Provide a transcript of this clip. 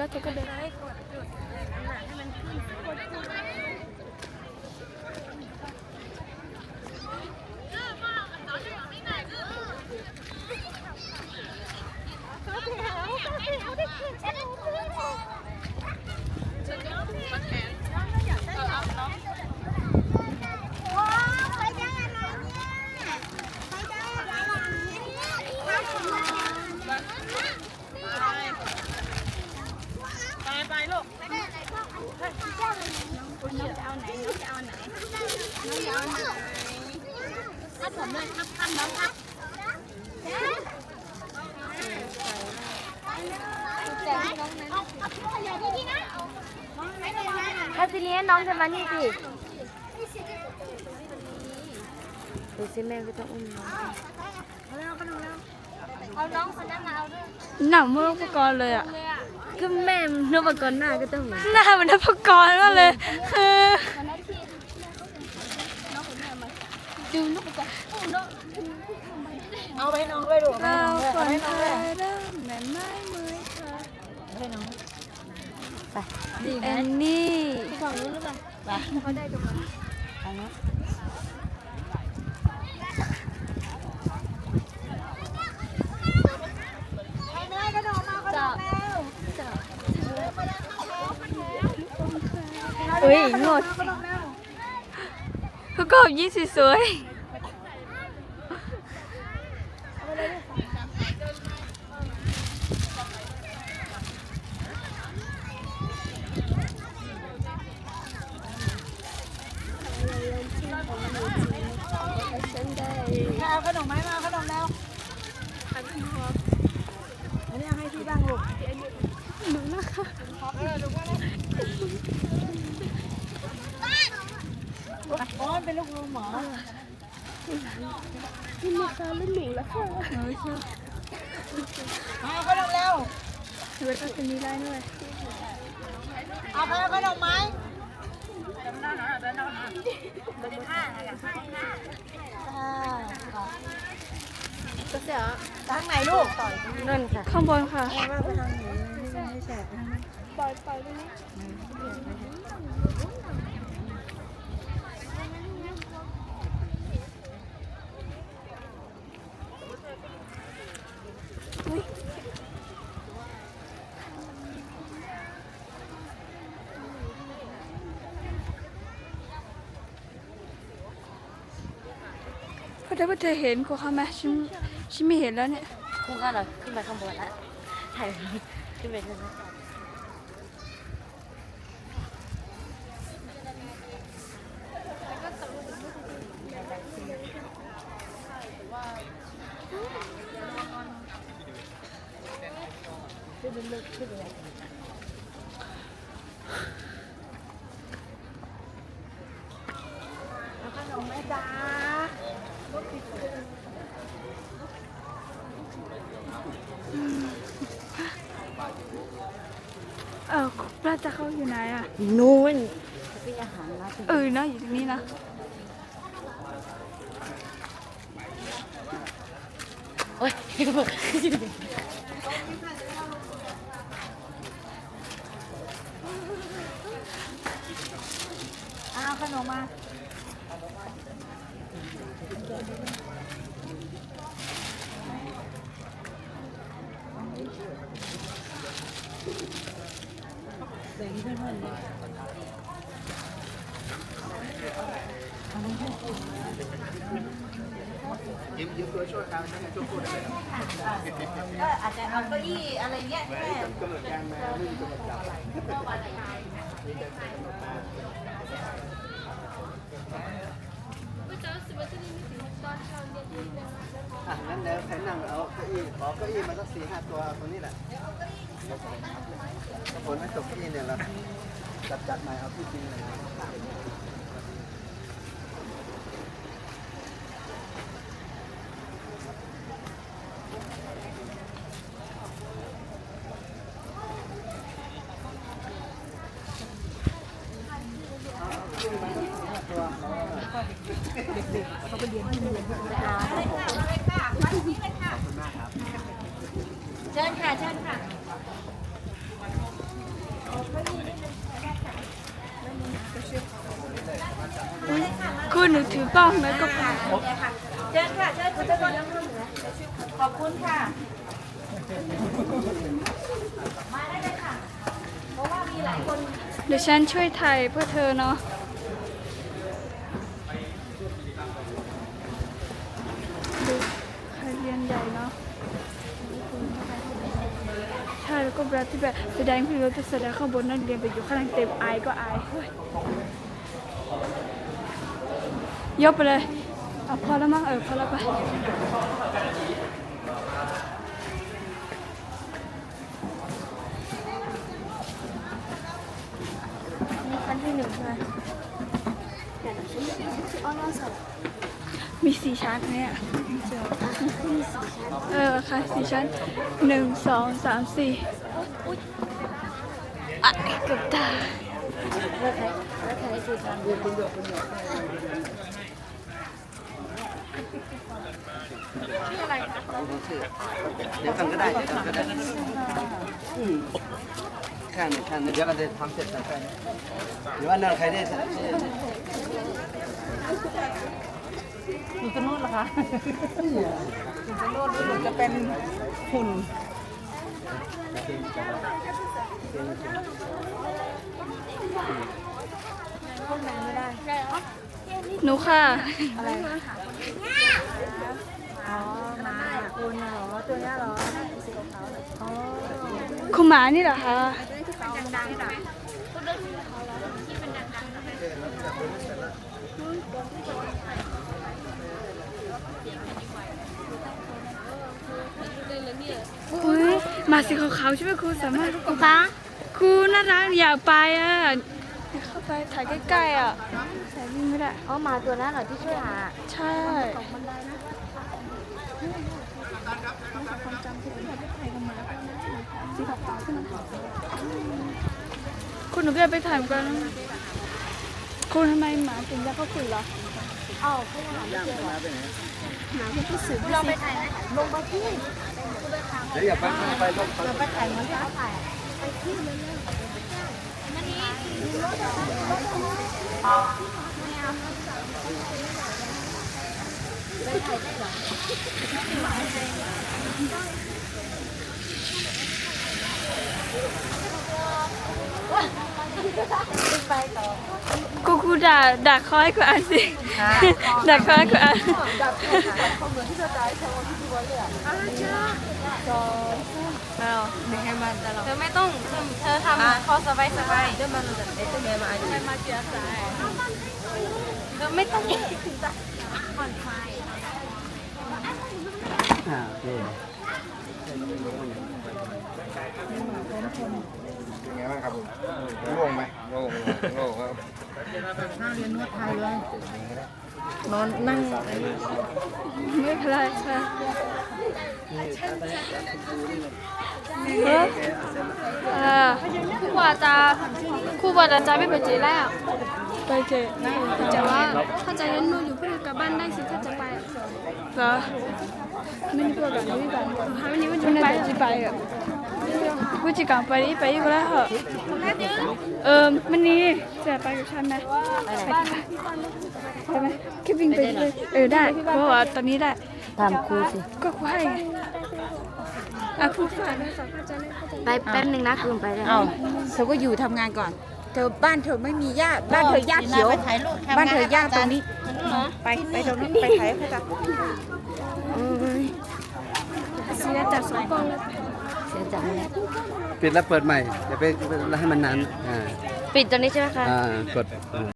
แล้วเธอก็เดินให้กดจุดนั้นน่ะให้มันขึ้นกดจุดไปไปลูก น้องจะเอาไหนน้องจะเอาไหนน้ องจะเอาไหนทับผมเลยทับทับน้องทับแต่ที่น้องไม่ได้นะถ้าทีนี้น้องจะมานี่สิดูสิแม่ก็ต้องอุ้มน้องเอาน้องคนนั้นมาเอาด้วยหนังมันอุปกรณ์เลยอะเลยอะก็แม่นพกรหน้าก็ต้องหน้าเหมันอุปกรณ์มากเลยเออ คนนั้นที่น้องคนนี้มา ดูนกกระโอ้น้องเอาไปให้น้องด้วยลูกเราคนให้ไทน้องด้วยยเริ่มแม่ไม้มือค่ะให้น้องไปดีแอนนี่ฝั่งนู้นหรือเปล่าไปเขาได้ตรงนั้นทางนั้นจับเฮ้ยงดประกอบยี่สิส วยมาเอาขนมไหมมาเอาขนมแล้วอันนี้เอาให้พี่บ้างลูกหนูนะคะเออดูว่าอ๋อ เป็นลูกลูหมอที่มีการเล่นหนูแล้วค่ะมาเอาขนมแล้วเวทจะมีได้ด้วยเอาไปเอาขนมไหมก็เสียทางไหนลูกนั่นค่ะ ข้างบนค่ะว่าไปทางไหนไม่ให้แฉะทางนั้นปล่อยปล่อยไปนะเพราะถ้าว่าเธอเห็นกูเขาไหมฉันฉันไม่เห็นแล้วเนี่ยคุณก็เราขึ้นไปข้างบนแล้วถ่ายขึ้นไปข้างบนเอาขนมไหมจ๊ะ เออปลาจะเข้าอยู่ไหนอะ นู่นเป็นอาหารมาถึงเออเนาะอยู่ตรงนี้นะโอ้ยเอาขนมมา ยิ้มยิ้มตัวช่วยครับช่วยก็อาจจะเอาเก้าอี้อะไรเงี้ยแค่อะงั้นเดี๋ยวใครนั่งเอาเก้าอี้ขอเก้าอี้มาสักสี่ห้าตัวตรงนี้แหละ คฝนไม่ตกที่เนี่ยเราจัดจัดใหม่เอาที่จริงเลยเขาไปเรียนที่เรียน เชิญค่ะเชิญค่ะคุณหนูถือกล้องแล้วก็พาเชิญค่ะเชิญคุณทุกคนขอบคุณค่ะ มาได้เลยค่ะ เพราะว่ามีหลายคน เดี๋ยวฉันช่วยไทยเพื่อเธอเนาะ แล้วก็แบบที่แบบแสดงพี่ราจะแสดงข้างบนนักเรียนไปอยู่ข้างล่างเต็มอายก็อายยยกไปเลยเอาพอแล้วมั้งเออพอแล้วไปนี่ขั้นที่หนึ่งใช่ไหมเดี๋ยวฉันอ้อนว่าสอบมีสี่ชั้นเนี่ยเออค่ะสี่ชั้นหนึ่งสองสามสี่ กือบตายเลิกใช้เลิกใช้คือทางเรียนคุณหยกคุณหยกชื่อเดี๋ยวกันก็ได้เดี๋ยวกันก็ได้อืมข้างหนึ่งข้างหนึ่งเดี๋ยวกันจะทำเสร็จแล้วกันหรือว่านั่นใครได้ชื่ออยู่ตรงนู้นเหรอคะอยู่ตรงนู้นหนูจะเป็นหุ่น หนูค่ะ อะไรโอมาคุณเหรอ ตัวนี้เหรอ อ๋อคุณหมานี่เหรอคะยห มาสีขาวๆใช่ไหมครูสามารถครูคะครูน่ารักอยากไปอะอยากเข้าไปถ่ายใกล้ๆอะแต่วิ่งไม่ได้อ๋อหมาตัวนั้นเหรอที่ช่วยหาใช่คุณหนูก็ไปถ่ายเหมือนกันคุณทำไมหมาถึงจะเข้าคุณเหรอ ย่างมาไปไหนลองไปถ่ายนะลงไปที่เดี๋ยวอย่าไปไปลงไปไปถ่ายมันที่เขาถ่าย กูกูด่าด่าเขาให้กูอ่านสิด่าเขาให้กูอ่านเธอไม่ต้องเธอเธอทำคอสบายสบายเดี๋ยวมันจะเดี๋ยวแม่มาอายุมาเจียสายเธอไม่ต้องอ่าโอเค เป็นไงบ้างครับผมโล่งไหมโล่งโล่งครับนั่งเรียนนวดไทยเลย นอนนั่ง ไม่เป็นไรค่ะเออเออครูบาอาจารย์ครูบาอาจารย์ไม่ไปเจแล้ว ไปเจแต่ว่าถ้าจะเล่นนู่นอยู่เพื่อกลับบ้านได้สิถ้าจะไปเหรอไม่ได้พูดกับไม่ได้หาวันนี้วันไม่จะไปได้จะไปอะ กูจะกลับไปไปอีกแล้วเหรอเออมันนี่จะไปกับฉันไหมไปไปไหมแค่วิ่งไปเลยเออได้เพราะว่าตอนนี้ได้ถามครูสิก็กูให้ไงอะครูฝากนะไปแป๊บนึงนะคืนไปเลยเอ้าเธอก็อยู่ทำงานก่อน เธอบ้านเธอไม่มีญาติบ้านเธอญาติเขียวบ้านเธอญาติตรงนี้ไปไปตรงนั้ไปถ่ายเขาจ้ะสีแดงจับสองกองเลยเสีย จังเลยปิดแล้วเปิดใหม่อย่าไปให้มันนานอ่าปิดตอนนี้ใช่ไหมคะ อ่ากด